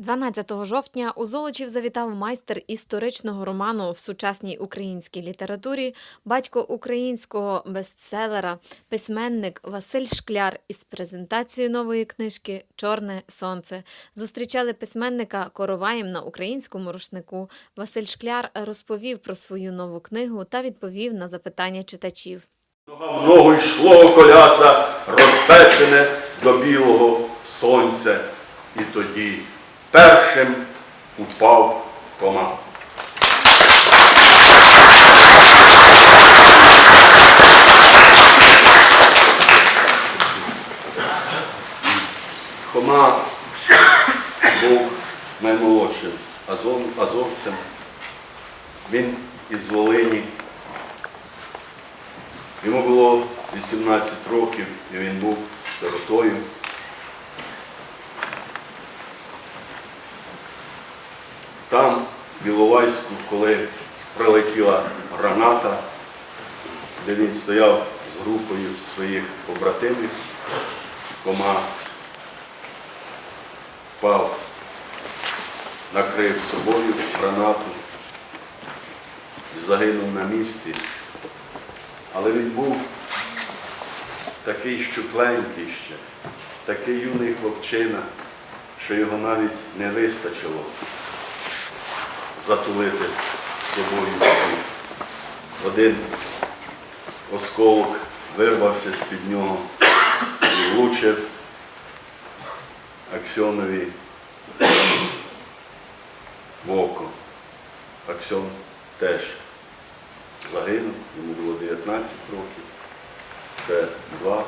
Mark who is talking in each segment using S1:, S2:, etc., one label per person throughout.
S1: 12 жовтня у Золочів завітав майстер історичного роману в сучасній українській літературі, батько українського бестселера, письменник Василь Шкляр із презентацією нової книжки Чорне сонце. Зустрічали письменника короваєм на українському рушнику. Василь Шкляр розповів про свою нову книгу та відповів на запитання читачів.
S2: Нога в ногу йшло коляса, розпечене до білого сонця. І тоді першим упав кома. Хома був наймолодшим азов, азовцем. Він із Волині. Йому було 18 років, і він був сиротою. Там, в Іловайську, коли прилетіла граната, де він стояв з групою своїх побратимів, кома впав, накрив собою гранату і загинув на місці. Але він був такий щупленький ще, такий юний хлопчина, що його навіть не вистачило затулити собою. Один осколок вирвався з-під нього і влучив Аксьонові в око. Аксьон теж загинув, йому було 19 років. Це два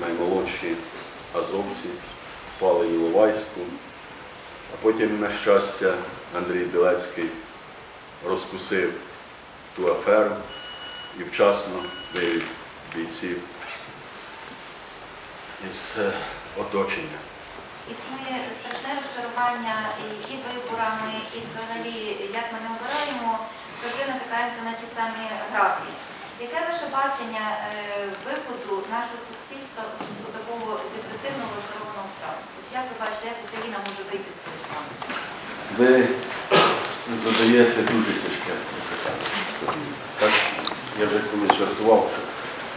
S2: наймолодші азовці впали в Іловайську. А потім, на щастя, Андрій Білецький розкусив ту аферу і вчасно вивів бійців із е, оточення.
S3: Існує страшне розчарування і, і виборами, і взагалі, як ми не обираємо, завжди натикаємося на ті самі графи. Яке ваше бачення е, виходу нашого суспільства з з такого депресивного розчарованого стану? Як ви бачите, як Україна може вийти з цього стану?
S2: Задаєте дуже тяжке запитання. Так, я вже колись жартував,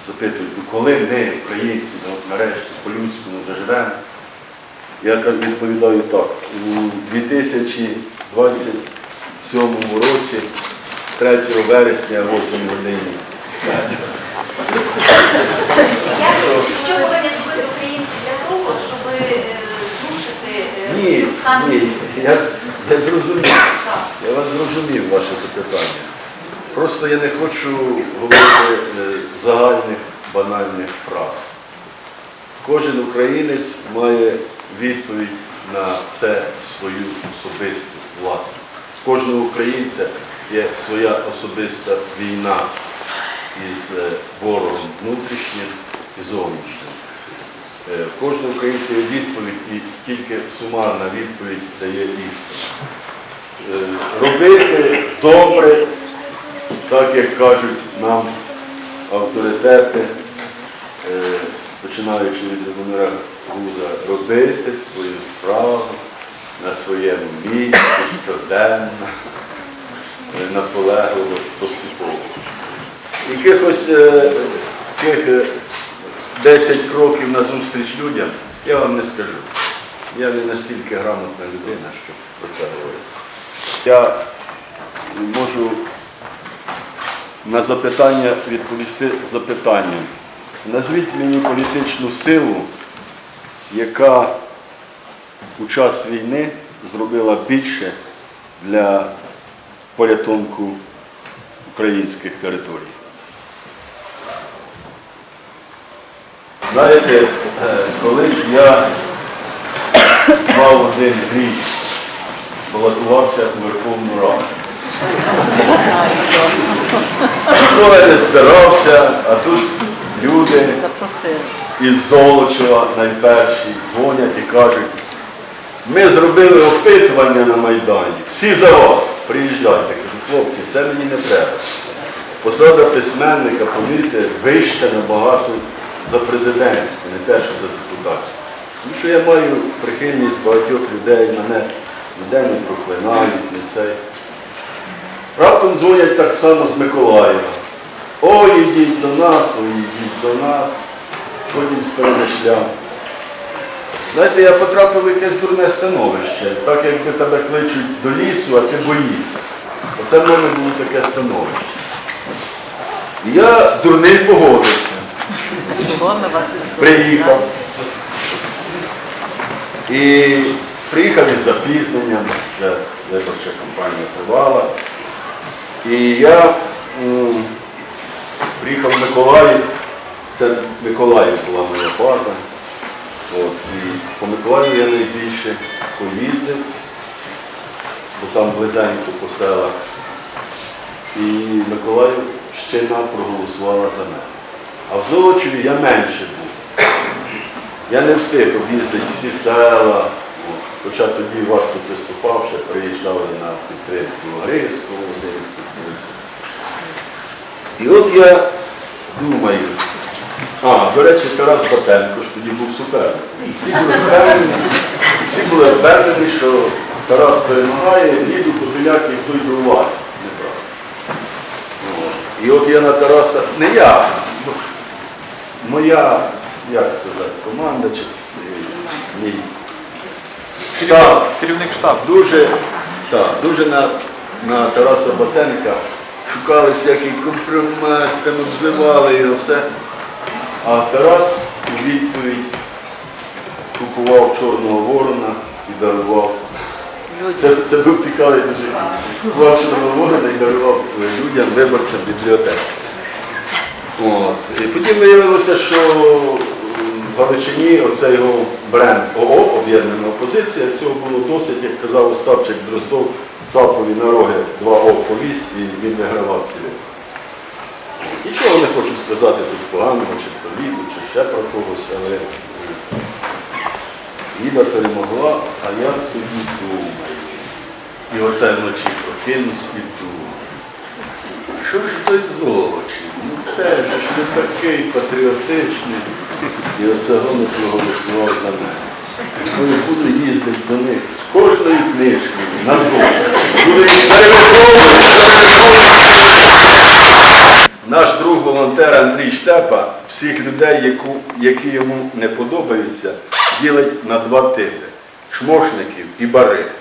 S2: що запитують, «Ну, коли ми, українці, ну, нарешті по-людському заживемо. Я відповідаю так. У 2027 році, 3 вересня, 8 годині.
S3: Що повинні зробити українці для того, щоб е, зрушити е,
S2: Ні, ні, я, я зрозумів. Я вас зрозумів, ваше запитання. Просто я не хочу говорити е, загальних банальних фраз. Кожен українець має відповідь на це свою особисту власну. Кожного українця є своя особиста війна із е, ворогом внутрішнім і зовнішнім. Е, Кожного українця є відповідь, і тільки сумарна відповідь дає істину. Е, Робити добре, так як кажуть нам авторитети, е, починаючи від Любомира Гуза, робити свою справу на своєму місці, щоденно, е, наполегливо, поступово. Якихось тих е, 10 кроків назустріч людям я вам не скажу. Я не настільки грамотна людина, щоб про це говорити. Я можу на запитання відповісти запитанням. Назвіть мені політичну силу, яка у час війни зробила більше для порятунку українських територій. Знаєте, е, колись я мав один гріх, балотувався у Верховну Раду. Ну, не збирався, а тут люди із Золочева найперші дзвонять і кажуть, ми зробили опитування на Майдані, всі за вас, приїжджайте. Кажу, хлопці, це мені не треба. Посада письменника, повірте, вища набагато за президентську, не те, що за депутатську. Тому що я маю прихильність багатьох людей, мене ніде не проклинають, не цей. Раптом дзвонять так само з Миколаєва. Ой, ідіть до нас, ой, ідіть до нас. Потім з перемишля. Знаєте, я потрапив в якесь дурне становище. Так якби тебе кличуть до лісу, а ти боїшся. Оце в мене було таке становище. І я дурний погодився. Приїхав. І приїхав із запізненням, вже виборча кампанія тривала. І я приїхав в Миколаїв, це Миколаїв була моя база. От, і по Миколаєву я найбільше поїздив, бо там близенько по селах. І Миколаївщина проголосувала за мене. А в Золочеві я менше був. Я не встиг об'їздити всі села, хоча тоді вас тут виступав, ще приїжджали на підтримку Грицького, І от я думаю, а, до речі, Тарас Батенко ж тоді був суперник. Всі були впевнені, всі були впевнені, що Тарас перемагає, ліду Копиляк і той влади. І от я на Тараса, не я, моя, як сказати, команда чи е, мій штаб
S4: Керівник штабу.
S2: дуже, так, дуже на, на Тараса Батенка шукали всякі компромат, там обзивали його все. А Тарас у відповідь купував Чорного Ворона і дарував. Це, це був цікавий дуже купував Чорного Ворона і дарував людям, виборцям бібліотеки. От. І потім виявилося, що в Галичині оцей його бренд ОО, об'єднана опозиція, цього було досить, як казав Остапчик Дроздов, цапові на роги два О повіз і він вигравав ці вибори. Нічого не хочу сказати тут поганого, чи про чи ще про когось, але е, Ліда перемогла, а я собі думаю. І оце вночі прокинусь і думаю. Що ж той золочі? Ну теж ж не такий патріотичний. І оце воно проголосував за мене. Коли буду їздити до них з кожної книжки на. Буду їх перевиховувати. Наш друг волонтер Андрій Штепа всіх людей, які йому не подобаються, ділить на два типи шмошників і бариг.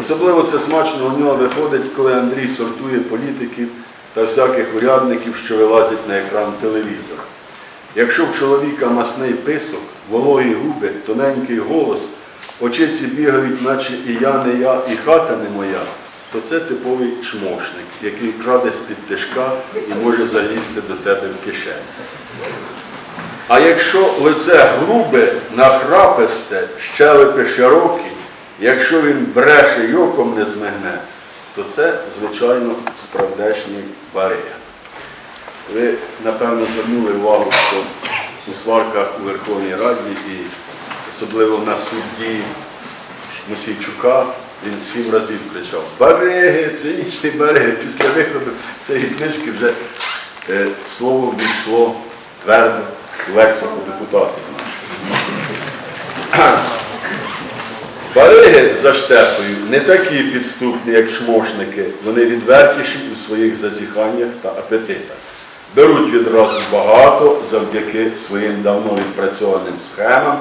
S2: Особливо це смачно у нього виходить, коли Андрій сортує політиків та всяких урядників, що вилазять на екран телевізора. Якщо в чоловіка масний писок, вологі губи, тоненький голос, очиці бігають, наче і я не я, і хата не моя, то це типовий шмошник, який краде з-під тишка і може залізти до тебе в кишеню. А якщо лице грубе, нахраписте, щелепи широкі, якщо він бреше й оком не змигне, то це, звичайно, справдешній бария. Ви, напевно, звернули увагу, що у сварках у Верховній Раді і особливо на судді Мосійчука він сім разів кричав Бариги, цинічні бариги. Після виходу цієї книжки вже е, слово війшло твердо в лексику депутатів. Бариги за штепою не такі підступні, як шмошники, вони відвертіші у своїх зазіханнях та апетитах. Беруть відразу багато завдяки своїм давно відпрацьованим схемам,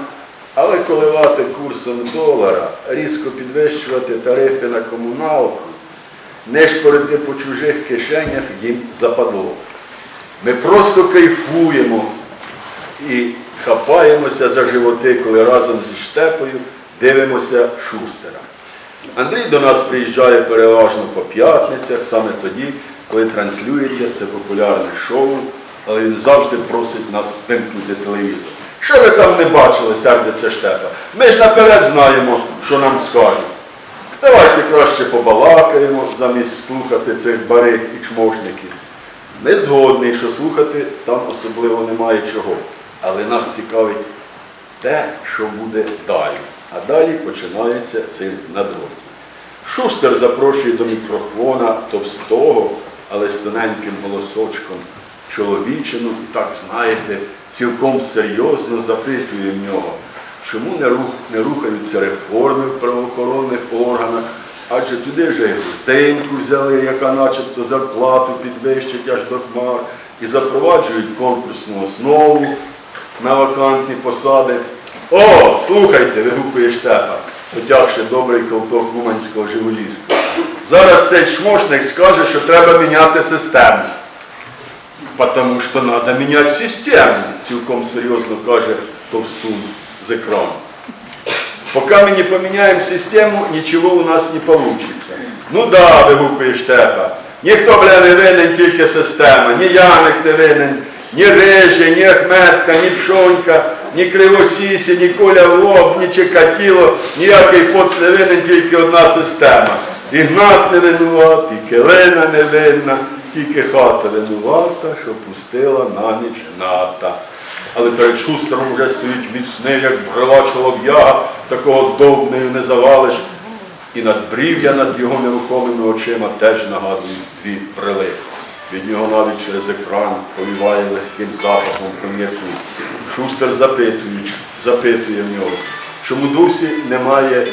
S2: але коливати курсом долара, різко підвищувати тарифи на комуналку, не шпорити по чужих кишенях їм западло. Ми просто кайфуємо і хапаємося за животи, коли разом зі штепою дивимося шустера. Андрій до нас приїжджає переважно по п'ятницях, саме тоді, коли транслюється це популярне шоу, але він завжди просить нас вимкнути телевізор. Що ви там не бачили, сердиться штепа? Ми ж наперед знаємо, що нам скажуть. Давайте краще побалакаємо, замість слухати цих бариг і чмошників. Ми згодні, що слухати там особливо немає чого. Але нас цікавить те, що буде далі. А далі починається цим надрой. Шустер запрошує до мікрофона товстого, але з тоненьким голосочком чоловічину і так, знаєте, цілком серйозно запитує в нього, чому не, рух, не рухаються реформи в правоохоронних органах, адже туди вже і взяли, яка начебто зарплату підвищить аж до хмар, і запроваджують конкурсну основу на вакантні посади. О, слухайте, вигукує штепа, потягши добрий ковток Уманського Жигулівського. Зараз цей чмошник скаже, що треба міняти систему. Потому что надо менять систему, цілком серйозно каже Товстун з екрану. Поки ми не поміняємо систему, нічого у нас не получится. Ну да, вигукує Штепа. Ніхто, бля, не винен, тільки система. Ні Яник не винен, ні Рижі, ні Ахметка, ні Пшонька, ні Кривосісі, ні Коля Лоб, ні Чекатіло, ніякий поц не винен, тільки одна система. Ігнат не винуват, і Килина не винна, тільки хата винувата, що пустила на ніч ната. Але перед шустером вже стоїть міцний, як брела чолов'яга, такого довбнею не завалиш. І надбрів'я над його нерухомими очима теж нагадують дві брели. Від нього навіть через екран повіває легким запахом коньяку. Шустер запитують, запитує в нього, чому досі немає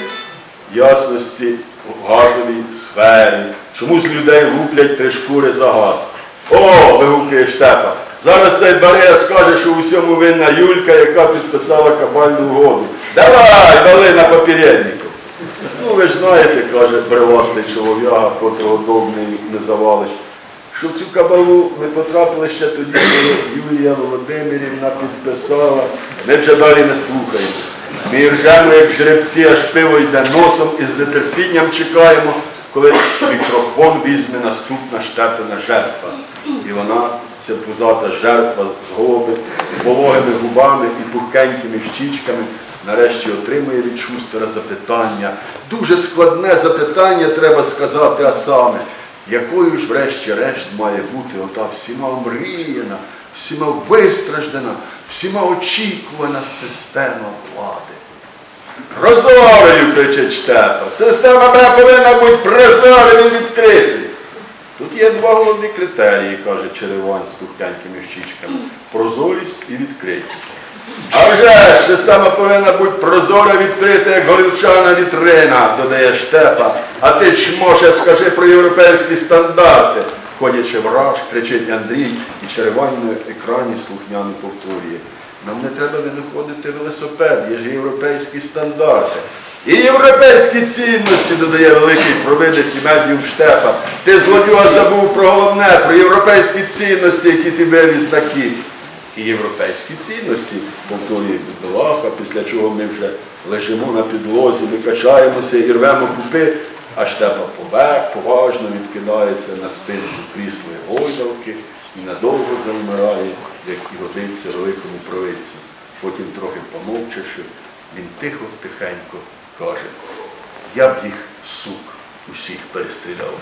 S2: ясності в газовій сфері, чому з людей луплять три шкури за газ. О, вигукує Штепа. Зараз цей Барея скаже, що у всьому винна Юлька, яка підписала кабальну угоду. Давай, вали на попереднику. Ну, ви ж знаєте, каже бревастий чолов'яга, котрого довгий не завалиш, що цю кабалу ми потрапили ще тоді, коли Юлія Володимирівна підписала. Ми вже далі не слухаємо. Ми ржемо, як жеребці, аж пиво йде носом і з нетерпінням чекаємо, коли мікрофон візьме наступна штепана жертва. І вона, ця пузата жертва з голоби, з вологими губами і пухкенькими щічками, нарешті отримує від шустера запитання. Дуже складне запитання, треба сказати, а саме, якою ж врешті-решт має бути ота всіма омріяна, всіма вистраждана, всіма очікувана система влади. Прозорою, кричить Штепа. Система мене повинна бути прозорою і відкритою. Тут є два головні критерії, каже Черевань з пухтянькими щічками. Прозорість і відкритість. А вже ж, система повинна бути прозора, відкрита, як горілчана вітрина, додає Штепа. А ти чмоше скажи про європейські стандарти. Ходячи враж, кричить Андрій, і Черевань на екрані слухняно повторює. Нам не треба винаходити велосипед, є ж європейські стандарти. І європейські цінності, додає великий провидець і медіум Штефа. Ти злодюга забув про головне, про європейські цінності, які ти вивіз такі. І європейські цінності, повторює бідолаха, після чого ми вже лежимо на підлозі, ми качаємося і рвемо пупи, а Штепа побек, поважно відкидається на спинку кріслої гойдалки і надовго завмирає, як і годиться великому провидцю. Потім, трохи помовчавши, він тихо, тихенько каже, я б їх, сук, усіх перестріляв.